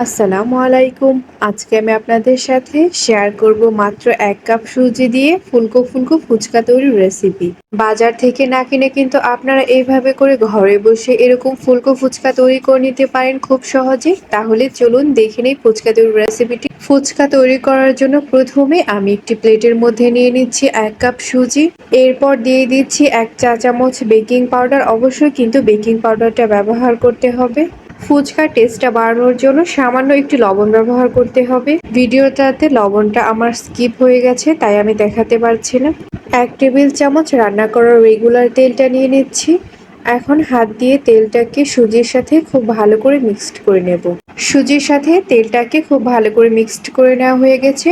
আসসালামু আলাইকুম। আজকে আমি আপনাদের সাথে শেয়ার করব মাত্র এক কাপ সুজি দিয়ে ফুলকো ফুলকো ফুচকা তৈরির রেসিপি বাজার থেকে না কিনে কিন্তু আপনারা এইভাবে করে ঘরে বসে এরকম ফুলকো ফুচকা তৈরি করে নিতে পারেন খুব সহজে। তাহলে চলুন দেখে নেই ফুচকা তৈরির রেসিপিটি ফুচকা তৈরি করার জন্য প্রথমে আমি একটি প্লেটের মধ্যে নিয়ে নিচ্ছি এক কাপ সুজি। এরপর দিয়ে দিচ্ছি এক চা চামচ বেকিং পাউডার। অবশ্যই কিন্তু বেকিং পাউডারটা ব্যবহার করতে হবে। ফুচকার টেস্টটা বাড়ানোর জন্য সামান্য একটু লবণ ব্যবহার করতে হবে। ভিডিওটাতে লবণটা আমার স্কিপ হয়ে গেছে, তাই আমি দেখাতে পারছি না। এক টেবিল চামচ রান্না করার রেগুলার তেলটা নিয়ে নিচ্ছি। এখন হাত দিয়ে তেলটাকে সুজির সাথে খুব ভালো করে মিক্সড করে নেব। সুজির সাথে তেলটাকে খুব ভালো করে মিক্সড করে নেওয়া হয়ে গেছে।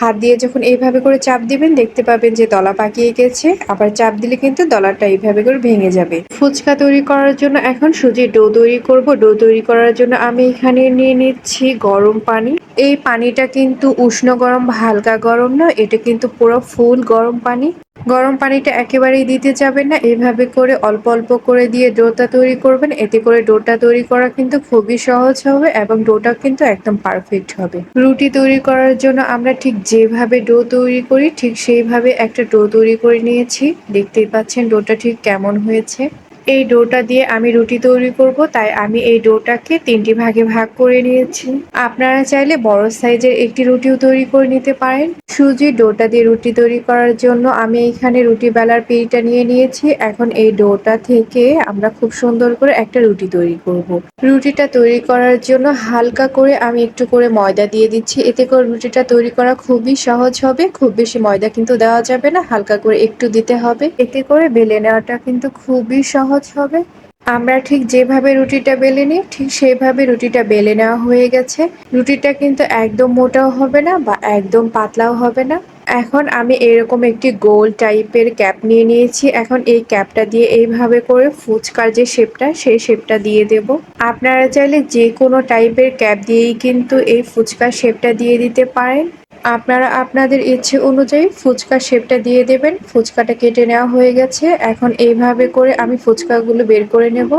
হাত দিয়ে যখন এইভাবে করে চাপ দিবেন, দেখতে পাবেন যে দলা পাকিয়ে গেছে। আবার চাপ দিলে কিন্তু দলাটা এইভাবে করে ভেঙে যাবে। ফুচকা তৈরি করার জন্য এখন সুজির ডো তৈরি করব। ডো তৈরি করার জন্য আমি এখানে নিয়ে নিচ্ছি গরম পানি। এই পানিটা কিন্তু উষ্ণ গরম, হালকা গরম না, এটা কিন্তু পুরো ফুল গরম পানি। গরম পানিটা একেবারেই দিতে যাবেন না। এভাবে করে অল্প অল্প করে দিয়ে ডোটা তৈরি করবেন। এতে করে ডোটা তৈরি করা কিন্তু খুবই সহজ হবে এবং ডোটা কিন্তু একদম পারফেক্ট হবে। রুটি তৈরি করার জন্য আমরা ঠিক যেভাবে ডো তৈরি করি, ঠিক সেইভাবে একটা ডো তৈরি করে নিয়েছি। দেখতেই পাচ্ছেন ডোটা ঠিক কেমন হয়েছে। এই ডোটা দিয়ে আমি রুটি তৈরি করব, তাই আমি এই ডোটাকে তিনটি ভাগে ভাগ করে নিয়েছি। আপনারা চাইলে বড় সাইজের একটি রুটিও তৈরি করে নিতে পারেন। সুজি ডোটা দিয়ে রুটি তৈরি করার জন্য আমি এখানে রুটি বেলার পিড়িটা নিয়ে নিয়েছি। এখন এই ডোটা থেকে আমরা খুব সুন্দর করে একটা রুটি তৈরি করব। রুটিটা তৈরি করার জন্য হালকা করে আমি একটু করে ময়দা দিয়ে দিচ্ছি। এতে করে রুটিটা তৈরি করা খুবই সহজ হবে। খুব বেশি ময়দা কিন্তু দেওয়া যাবে না, হালকা করে একটু দিতে হবে। এতে করে বেলে নেওয়াটা কিন্তু খুবই সহজ হবে। আমরা ঠিক যেভাবে রুটিটা বেলে নিই, ঠিক সেইভাবে রুটিটা বেলে নেওয়া হয়ে গেছে। রুটিটা কিন্তু একদম মোটাও হবে না বা একদম পাতলাও হবে না। এখন আমি এরকম একটি গোল টাইপের ক্যাপ নিয়ে নিয়েছি। এখন এই ক্যাপটা দিয়ে এইভাবে করে ফুচকার যে শেপটা, সেই শেপটা দিয়ে দেব। আপনারা চাইলে যে কোনো টাইপের ক্যাপ দিয়েই কিন্তু এই ফুচকার শেপটা দিয়ে দিতে পারেন। আপনারা আপনাদের ইচ্ছে অনুযায়ী ফুচকা শেপটা দিয়ে দেবেন। ফুচকাটা কেটে নেওয়া হয়ে গেছে। এখন এইভাবে করে আমি ফুচকাগুলো বের করে নেব।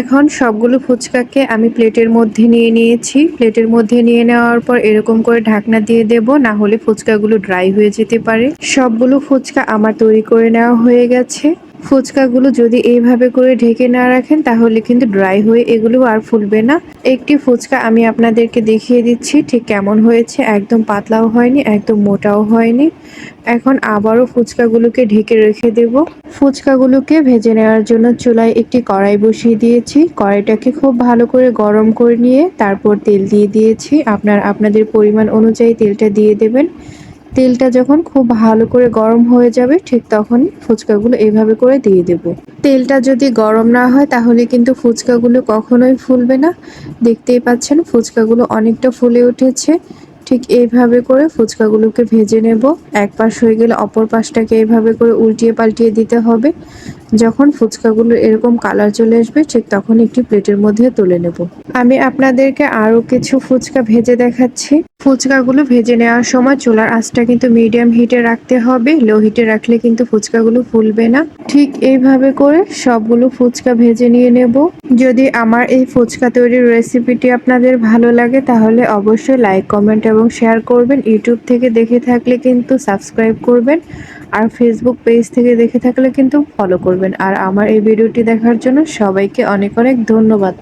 এখন সবগুলো ফুচকাকে আমি প্লেটের মধ্যে নিয়ে নিয়েছি। প্লেটের মধ্যে নিয়ে নেওয়ার পর এরকম করে ঢাকনা দিয়ে দেব, না হলে ফুচকাগুলো ড্রাই হয়ে যেতে পারে। সবগুলো ফুচকা আমার তৈরি করে নেওয়া হয়ে গেছে। ফুচকাগুলো যদি এইভাবে করে ঢেকে না রাখেন, তাহলে কিন্তু ড্রাই হয়ে এগুলো আর ফুলবে না। একটি ফুচকা আমি আপনাদেরকে দেখিয়ে দিচ্ছি, ঠিক কেমন হয়েছে, একদম পাতলাও হয়নি, একদম মোটাও হয়নি। এখন আবারও ফুচকাগুলোকে ঢেকে রেখে দেব। ফুচকাগুলোকে ভেজে নেওয়ার জন্য চুলায় একটি কড়াই বসিয়ে দিয়েছি। কড়াইটাকে খুব ভালো করে গরম করে নিয়ে তারপর তেল দিয়ে দিয়েছি। আপনার, আপনাদের পরিমাণ অনুযায়ী তেলটা দিয়ে দেবেন। তেলটা যখন খুব ভালো করে গরম হয়ে যাবে, ঠিক তখন ফুচকাগুলো এভাবে করে দিয়ে দেব। তেলটা যদি গরম না হয়, তাহলে কিন্তু ফুচকাগুলো কখনোই ফুলবে না। দেখতেই পাচ্ছেন, ফুচকাগুলো অনেকটা ফুলে উঠেছে। ঠিক এইভাবে করে ফুচকাগুলোকে ভেজে নেব। এক পাশ হয়ে গেলে অপর পাশটাকে এইভাবে করে উল্টিয়ে পাল্টিয়ে দিতে হবে। যখন ফুচকাগুলো এরকম কালার চলে আসবে, ঠিক তখন একটি প্লেটের মধ্যে তুলে নেব। আমি আপনাদেরকে আরও কিছু ফুচকা ভেজে দেখাচ্ছি। ফুচকাগুলো ভেজে নেওয়ার সময় চুলার আঁচটা কিন্তু মিডিয়াম হিটে রাখতে হবে। লো হিটে রাখলে কিন্তু ফুচকাগুলো ফুলবে না। ঠিক এইভাবে করে সবগুলো ফুচকা ভেজে নিয়ে নেব। যদি আমার এই ফুচকা তৈরির রেসিপিটি আপনাদের ভালো লাগে, তাহলে অবশ্যই লাইক, কমেন্ট এবং শেয়ার করবেন। ইউটিউব থেকে দেখে থাকলে কিন্তু সাবস্ক্রাইব করবেন। আর ফেসবুক পেজ থেকে দেখে থাকলে কিন্তু ফলো করবেন। আর আমার এই ভিডিওটি দেখার জন্য সবাইকে অনেক অনেক ধন্যবাদ।